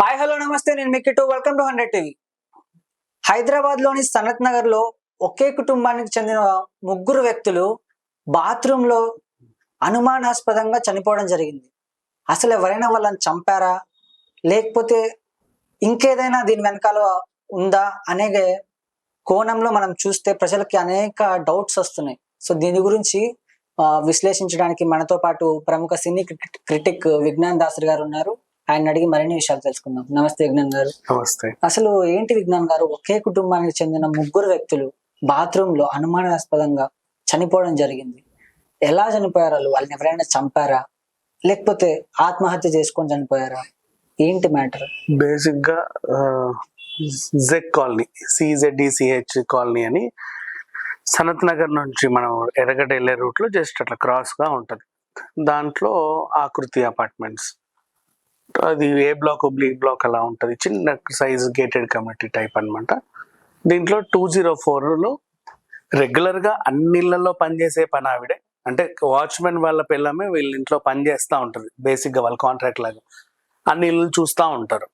Hi hello నమస్తే. నేను మిక్కిటు వెల్కమ్ టు హండ్రెడ్ టీవీ. హైదరాబాద్లోని సనత్ నగర్లో ఒకే కుటుంబానికి చెందిన ముగ్గురు వ్యక్తులు బాత్రూమ్లో అనుమానాస్పదంగా చనిపోవడం జరిగింది. అసలు ఎవరైనా వాళ్ళని చంపారా? లేకపోతే ఇంకేదైనా దీని వెనకాల ఉందా అనే కోణంలో మనం చూస్తే ప్రజలకి అనేక డౌట్స్ వస్తున్నాయి. సో దీని గురించి విశ్లేషించడానికి మనతో పాటు ప్రముఖ సినీ క్రిటిక్ విజ్ఞాన్ దాసరి గారు ఉన్నారు. ఆయన అడిగి మరిన్ని విషయాలు తెలుసుకుందాం. నమస్తే విజ్ఞాన్ గారు. నమస్తే. అసలు ఏంటి విజ్ఞాన్ గారు? ఒకే కుటుంబానికి చెందిన ముగ్గురు వ్యక్తులు బాత్రూమ్లో అనుమానాస్పదంగా చనిపోవడం జరిగింది. ఎలా చనిపోయారు వాళ్ళు? వాళ్ళని ఎవరైనా చంపారా? లేకపోతే ఆత్మహత్య చేసుకొని చనిపోయారా? ఏంటి మ్యాటర్? బేసిక్గా జెడ్ కాలనీ సిజెడ్డిసిహెచ్ కాలనీ అని సనత్ నగర్ నుంచి మనం ఎర్రగడ్డ వెళ్ళే రూట్లో జస్ట్ అట్లా క్రాస్గా ఉంటది. దాంట్లో ఆకృతి అపార్ట్మెంట్స్. అది ఏ బ్లాక్ బి బ్లాక్ అలా ఉంటుంది. చిన్న సైజ్ గేటెడ్ కమిటీ టైప్ అనమాట దీంట్లో టూ జీరో ఫోర్లో రెగ్యులర్గా పనిచేసే పని ఆవిడే. అంటే వాచ్మెన్ వాళ్ళ పిల్లమే వీళ్ళ ఇంట్లో పని చేస్తూ ఉంటుంది. బేసిక్గా వాళ్ళ కాంట్రాక్ట్ లాగా. అన్ని ఇళ్ళు చూస్తూ ఉంటారు.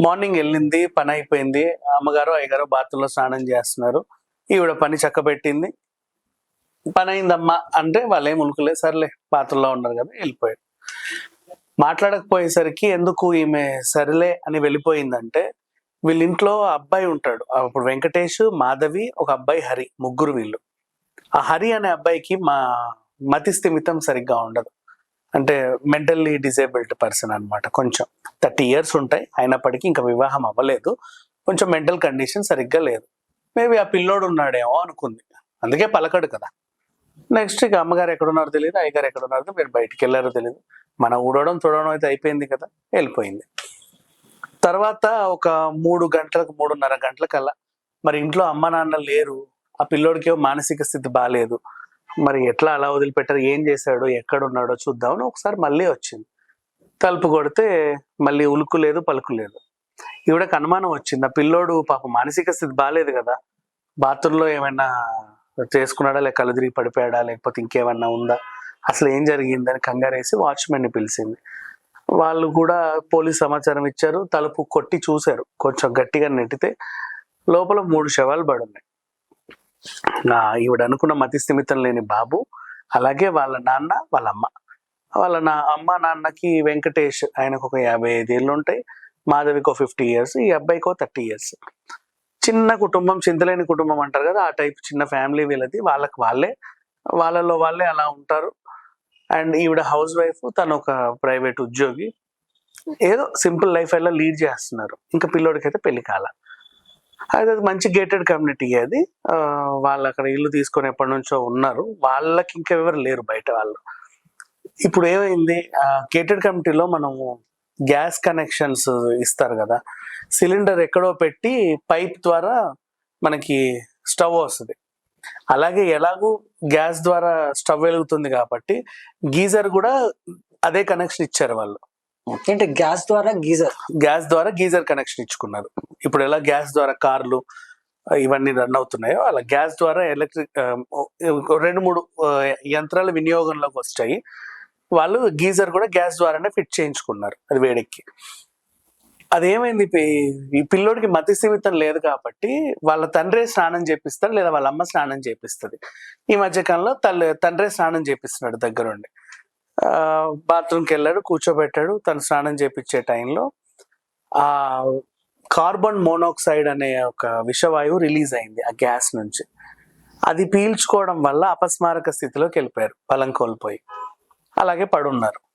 మార్నింగ్ వెళ్ళింది పని అయిపోయింది. అమ్మగారు అయ్యగారు బాత్రూంలో స్నానం చేస్తున్నారు. ఈవిడ పని చక్కబెట్టింది. పని అయిందమ్మా అంటే వాళ్ళు ఏం ఉనుకులే సర్లే బాత్రూంలో ఉన్నారు కదా వెళ్ళిపోయారు. మాట్లాడకపోయేసరికి ఎందుకు ఈమె సరిలే అని వెళ్ళిపోయిందంటే వీళ్ళింట్లో అబ్బాయి ఉంటాడు. అప్పుడు వెంకటేష్ మాధవి ఒక అబ్బాయి హరి ముగ్గురు వీళ్ళు. ఆ హరి అనే అబ్బాయికి మా మతి స్థిమితం సరిగ్గా ఉండదు. అంటే మెంటల్లీ డిజేబుల్డ్ పర్సన్ అన్నమాట. కొంచెం థర్టీ ఇయర్స్ ఉంటాయి. అయినప్పటికీ ఇంకా వివాహం అవ్వలేదు. కొంచెం మెంటల్ కండిషన్ సరిగ్గా లేదు. మేబీ ఆ పిల్లోడు ఉన్నాడేమో అనుకుంది. అందుకే పలకడు కదా. నెక్స్ట్ ఇక అమ్మగారు ఎక్కడున్నారో తెలియదు అయ్యగారు ఎక్కడున్నారో మీరు బయటికి వెళ్ళారో తెలియదు మన ఊడవడం చూడడం అయితే అయిపోయింది కదా వెళ్ళిపోయింది. తర్వాత ఒక మూడు గంటలకు మూడున్నర గంటలకల్లా మరి ఇంట్లో అమ్మ నాన్న లేరు ఆ పిల్లోడికి మానసిక స్థితి బాగాలేదు మరి ఎట్లా అలా వదిలిపెట్టారు ఏం చేశాడో ఎక్కడున్నాడో చూద్దామని ఒకసారి మళ్ళీ వచ్చింది. తలుపు కొడితే మళ్ళీ ఉలుకు లేదు పలుకు లేదు. ఈవిడకి అనుమానం వచ్చింది ఆ పిల్లోడు పాప మానసిక స్థితి బాగాలేదు కదా బాత్రూంలో ఏమైనా చేసుకున్నాడా లేక కళ్ళు తిరిగి పడిపోయాడా లేకపోతే ఇంకేమన్నా ఉందా? అసలు ఏం జరిగిందని కంగారేసి వాచ్మెన్ని పిలిచింది. వాళ్ళు కూడా పోలీస్ సమాచారం ఇచ్చారు తలుపు కొట్టి చూశారు. కొంచెం గట్టిగా నెట్టితే లోపల మూడు శవాలు పడి ఉన్నాయి ఈవిడ అనుకున్న మతి స్థిమితం లేని బాబు అలాగే వాళ్ళ నాన్న వాళ్ళ అమ్మ. వాళ్ళ నా అమ్మ నాన్నకి వెంకటేష్ ఆయనకు ఒక యాభై ఐదేళ్ళు ఉంటాయి మాధవికో ఫిఫ్టీ ఇయర్స్ ఈ అబ్బాయికో థర్టీ ఇయర్స్. చిన్న కుటుంబం చింతలేని కుటుంబం అంటారు కదా ఆ టైప్ చిన్న ఫ్యామిలీ వీళ్ళది వాళ్ళకి వాళ్ళే వాళ్ళలో వాళ్ళే అలా ఉంటారు. అండ్ ఈవిడ హౌస్ వైఫ్ తను ఒక ప్రైవేట్ ఉద్యోగి. ఏదో సింపుల్ లైఫ్ అలా లీడ్ చేస్తున్నారు. ఇంకా పిల్లోడికి అయితే పెళ్ళి కాల. అయితే అది మంచి గేటెడ్ కమ్యూనిటీ అది. వాళ్ళు అక్కడ ఇల్లు తీసుకొని ఎప్పటి నుంచో ఉన్నారు. వాళ్ళకి ఇంకా ఎవరు లేరు బయట వాళ్ళు. ఇప్పుడు ఏమైంది? గేటెడ్ కమ్యూనిటీలో మనము గ్యాస్ కనెక్షన్స్ ఇస్తారు కదా. సిలిండర్ ఎక్కడో పెట్టి పైప్ ద్వారా మనకి స్టవ్ వస్తుంది. అలాగే ఎలాగూ గ్యాస్ ద్వారా స్టవ్ వెలుగుతుంది కాబట్టి గీజర్ కూడా అదే కనెక్షన్ ఇచ్చారు వాళ్ళు. ఏంటి గ్యాస్ ద్వారా గీజర్. గ్యాస్ ద్వారా గీజర్ కనెక్షన్ ఇచ్చుకున్నారు. ఇప్పుడు ఎలా గ్యాస్ ద్వారా కార్లు ఇవన్నీ రన్ అవుతున్నాయో అలా గ్యాస్ ద్వారా ఎలక్ట్రిక్ రెండు మూడు యంత్రాల వినియోగంలోకి వచ్చాయి. వాళ్ళు గీజర్ కూడా గ్యాస్ ద్వారానే ఫిట్ చేయించుకున్నారు అది వేడెక్కి. అదేమైంది ఈ- ఈ పిల్లోడికి మతి సీమితం లేదు కాబట్టి వాళ్ళ తండ్రే స్నానం చేపిస్తారు లేదా వాళ్ళ అమ్మ స్నానం చేపిస్తుంది. ఈ మధ్యకాలంలో తల్లి తండ్రే స్నానం చేపిస్తున్నాడు దగ్గరుండి. బాత్రూమ్కి వెళ్ళాడు కూర్చోబెట్టాడు తను స్నానం చేపించే టైంలో ఆ కార్బన్ మోనాక్సైడ్ అనే ఒక విషవాయువు రిలీజ్ అయింది ఆ గ్యాస్ నుంచి. అది పీల్చుకోవడం వల్ల అపస్మారక స్థితిలోకి వెళ్ళిపోయారు బలం కోల్పోయి. అలాగే పడున్నారు.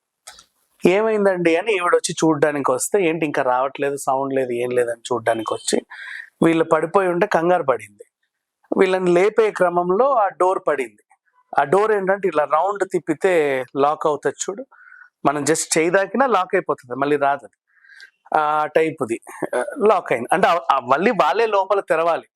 ఏమైందండి అని ఈవిడ వచ్చి చూడడానికి వస్తే ఏంటి ఇంకా రావట్లేదు సౌండ్ లేదు ఏం లేదని చూడడానికి వచ్చి వీళ్ళు పడిపోయి ఉంటే కంగారు పడింది. వీళ్ళని లేపే క్రమంలో ఆ డోర్ పడింది. ఆ డోర్ ఏంటంటే ఇలా రౌండ్ తిప్పితే లాక్ అవుతుంది చూడు. మనం జస్ట్ చేయి దాకినా లాక్ అయిపోతుంది మళ్ళీ రాదు ఆ టైప్ది. లాక్ అయింది. అంటే మళ్ళీ వాళ్ళే లోపల తెరవాలి.